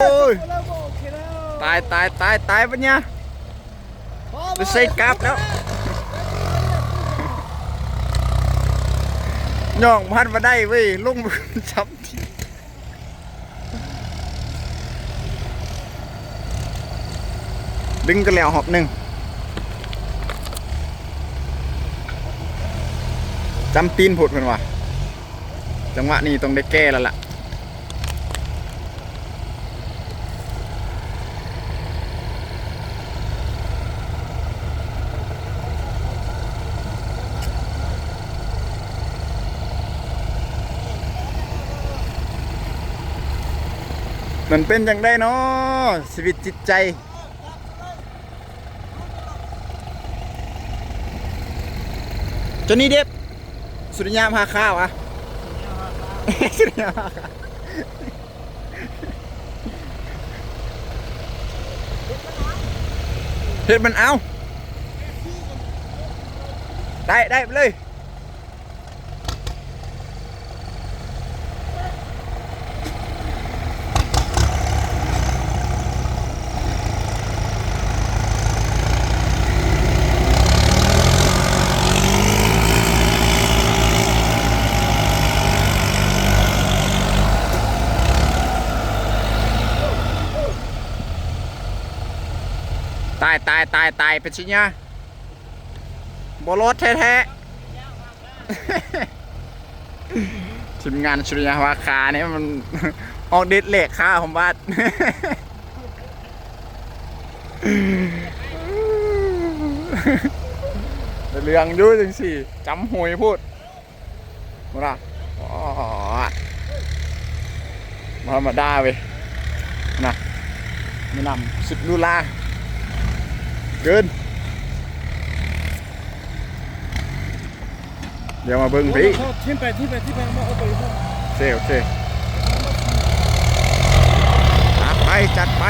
โอ้ยตายตายตายตายปะเนี่ยไปใส่กราฟแล้วย่องพันมาได้เว้ยลุงจับทีดึงกันแล้วหอบหนึ่งจำตีนผุดเพิ่นว่ะจังหวะนี้ต้องได้แก้แล้วล่ะ มันเป็นอย่างได้เนาะชีวิตจิตใจ จนนี่เด็บสุริยามพาข้าวอะสุริยามพาข้าวเห็ดมันเอา ได้ได้เลย ตายตายตายตายเป็นชิญญาบรถแท้ๆทีมงานชุริยาวาคาเนี่ยมันออกเด็ดเหล็กค่าผมบ้านเรื่องยุ่จังสิจำหวยพูดมาละอ๋อมาธรรมดาเว้ยนะไม่นำสิบลูลา เกิน เดี๋ยวมาเบิ้งพี่ทิ้งไปทิ้งไปทิ้งไปมาเอาไปพวกโอเคโอเคจัดไปจัดไป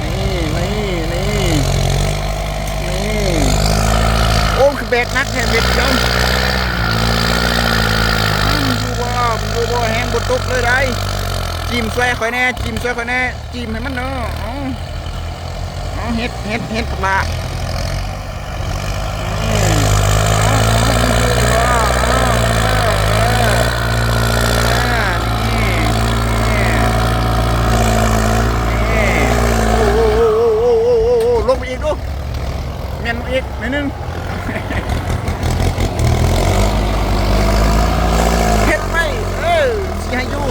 นี่นี่นี่นี่โอ้คือเบรกนักแทนเบรกจังดูบ่ดูบ่แฮงบดตุกเลยได้จิ้มช่วยข่อยแน่จิ้มช่วยข่อยแน่จิ้มให้มันเนาะ เฮ็ดเฮ็ดเฮ็ดปลาอืมเอาเอาดูบ่เอาเอาเอาเอานี่นี่โอ้โหโอ้โหโอ้โหโอ้โหลงไปอีกดูเมียนอีกนิดนึง เฮ็ดไหมเออสิให้อยู่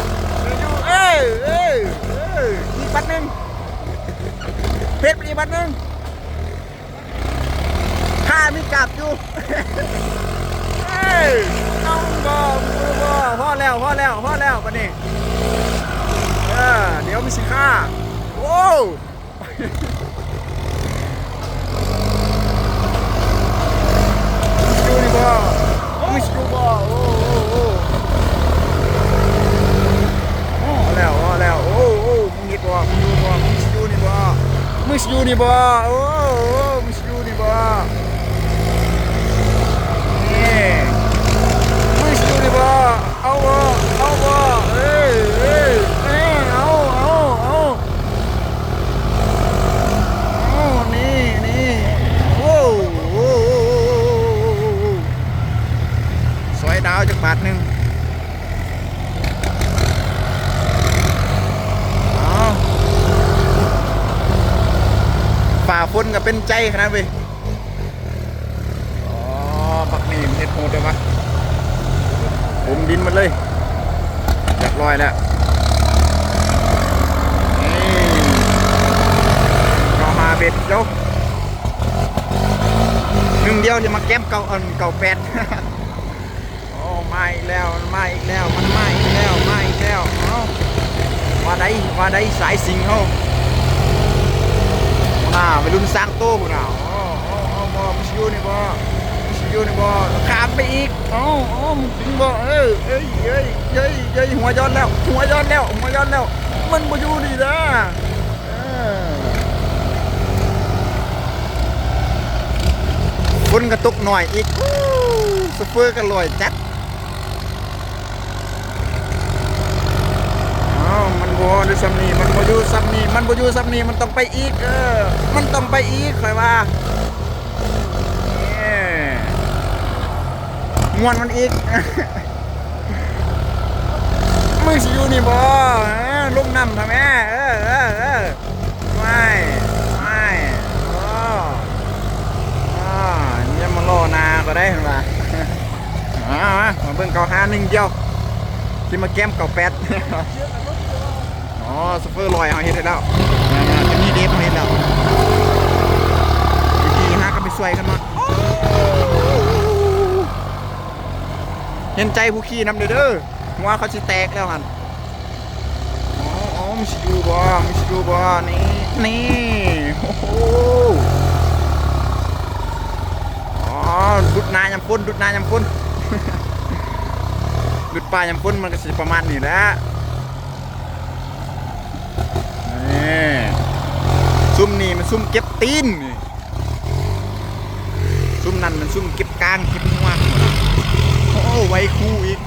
ให้อยู่เออเออเอออีกบัดหนึงเฮ็ดไปอีกบัดหนึงข้ามีกลับอยู่เอ้ยน้องบ่มือพ่อแล้วพ่อแล้วพ่อแล้วปะนี่เออเดี๋ยวมีสิค่าโอ้อยู่นี่บ่มีสิอยู่บ่โอ้โอ้โอ้ โอ้แล้วโอ้แล้วโอ้โอ้มึงเห็ดบ่มึงอยู่บ่มึงสิอยู่นี่บ่มึงสิอยู่นี่บ่โอ้โอ้มึงสิอยู่นี่บ่นี่มึงสิอยู่นี่บ่เอาบ่เอาบ่เอ้ยเอ้ยเอ้ยเอาเอาเอาเอานี่นี่โอ้โอ้โอ้โอ้โอ้โอ้โอ้สวย ดาวจักบาทหนึงฝ่าฝนก็เป็นใจขนาดเว้ยอ๋อปักนี่มันเฮ็ดโหดเลยวะผมดินหมันเลยเรียบร้อยแล้วเราหาเบ็ดเจ้าหนึ่งเดียวที่มาแก้มเก่าอันเก่าแปด มาอีกแล้วมันมาอีกแล้วมันมาอีกแล้วมาอีกแล้วเอ้าว่าได้ว่าได้สายสิงเขาน่าไปรุ่นสร้างโต้พวกน่ะอ๋ออ๋อบอมิชยูนี่บ่มิชยูนี่บ่ข้ามไปอีกอ๋ออ๋อมึงถึงบ่เอ้ยเอ้ยเอ้ยเอ้ยเอ้ยหัวย้อนแล้วหัวย้อนแล้วหัวย้อนแล้วมันบ่อยู่นี่นะฝนกระตุกหน่อยอีกสเฟอร์กันลอยจัด เอ ได้ซ้ำนี่มันบ่อยู่ซ้ำนี่มันบ่อยู่ซ้ำนี่มันต้องไปอีก เออ มันต้องไปอีกคอยว่านี่มวนมันอีกมึงสิอยู่นี่บ่เอลุกน้ำทำแม่เออเออเออไม่ไม่โอ้อ่าเนี่ยมาล่อนาก็ได้เห็นป่ะอ่ามาเบิ่งเก่าหาหนึ่งเดียวที่มาแก้มเก่าแปด อ๋อสเปอร์ลอยเขาเห็นได้แล้วนะๆจะมีเดฟเขาเห็นแล้ววิธีหากันไปช่วยกันมาเห็นใจผู้ขี่นำเด้อเด้อหัวเขาสิแตกแล้วหันอ๋ออ๋อมันสิอยู่บ่มันสิอยู่บ่นี่นี่โอ้โหอ๋อดุดนายำพ่นดุดนายำพ่นดุดปลายำพ่นมันก็สิประมาณนี้แหละ นี่ ซุ่มนี่มันซุ่มเก็บตีนซุ่มนั่นมันซุ่มเก็บกลางเก็บหัวโอ้ไว้คู่อีก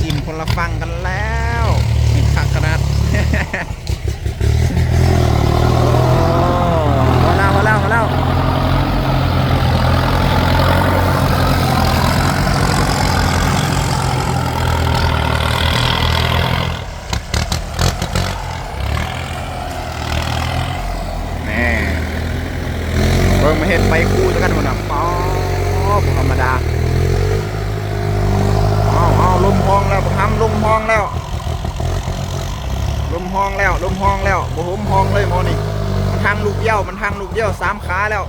จิ้มคนละฟังกันแล้วมีขักขนาด โอ้มาแล้วมาแล้วมาแล้วแน่เบิ่งมาเห็นไปคู่จะกันหมดอะป๊อบธรรมดาเอาเอาลมห้องแล้วทำลมห้องแล้ว ลมห้องแล้วลมห้องแล้วบ่ผมห้องเลยหมอนี่มันทางลูกเดียว มันทางลูกเดียวสามขาแล้ว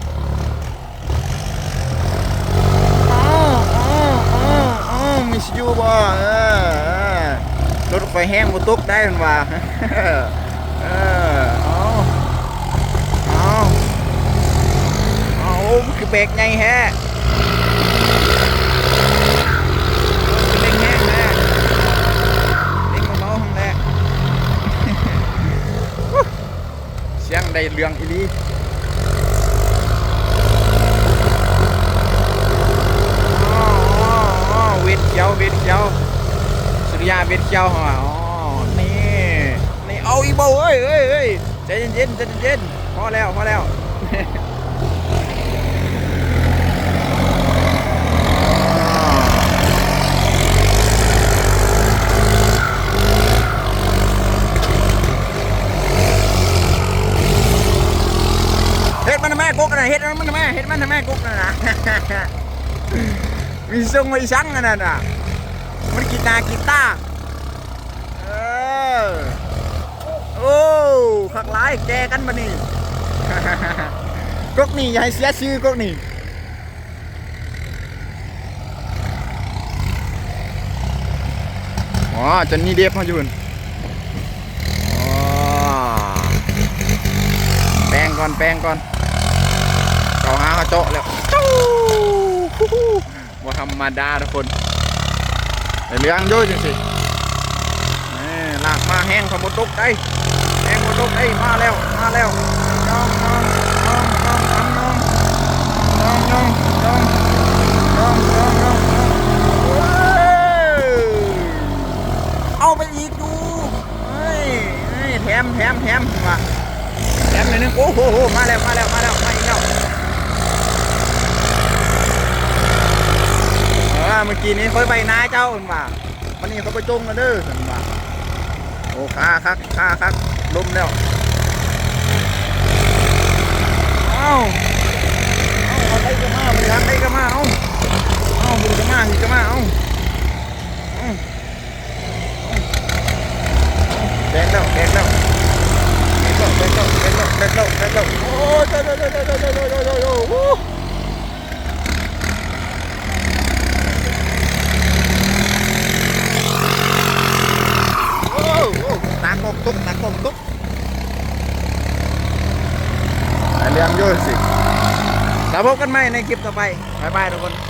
อ้าวอ้าวอ้าวอ้าวมิสยูบ่เออเออรถไฟแห้งบ่ตกได้มันว่าเออเอาเอาเอามันคือเบรกไงแฮะเร่งแห้งแฮะเร่งเบาๆทำแหละ เสียงได้เรื่องอีหลีอ๋ออ๋ออ๋อเวทเขียวเวทเขียวสุริยาเวทเขียวเหรออ๋อนี่นี่เอาอีโบเอ้ยเอ้ยเอ้ยใจเย็นๆใจเย็นพอแล้วพอแล้วเฮ็ดมันทำไมกุ๊กนะเฮ็ดมันทำไมเฮ็ดมันทำไมกุ๊กนะ มีทรงมีสังอันนั้นน่ะมันกีตากีตาเออโอ้ขักหลายแกกันมานี่ก๊กนี่อย่าให้เสียชื่อก๊กนี่อ๋อจนนี่เดฟมาอยู่นอ๋อแปรงก่อนแปรงก่อนเขาหาเขาโจะแล้ว จู้ฮู้ฮู้บ่ธรรมดาทุกคนแต่เรื่องโย่จริงสินี่ลากมาแห้งเขาบตกได้แห้งบตกได้มาแล้ว มาแล้วน้องน้องน้องน้องน้องน้องน้องน้องน้องน้องน้องน้องเว้ยเอาไปอีกดูเฮ้ยเฮ้ยแถมแถมแถมมาแถมหน่อยนึงโอ้โหมาแล้วมาแล้วมาแล้วมาอีกแล้ว เออเมื่อกี้นี้ค่อยไปนาเจ้าเห็นว่าวันนี้เขาไปจงแล้วเด้อเห็นว่าโอ้ขาคักขาคักล้มแล้ว แล้วพบกันใหม่ในคลิปต่อไป บ๊ายบายทุกคน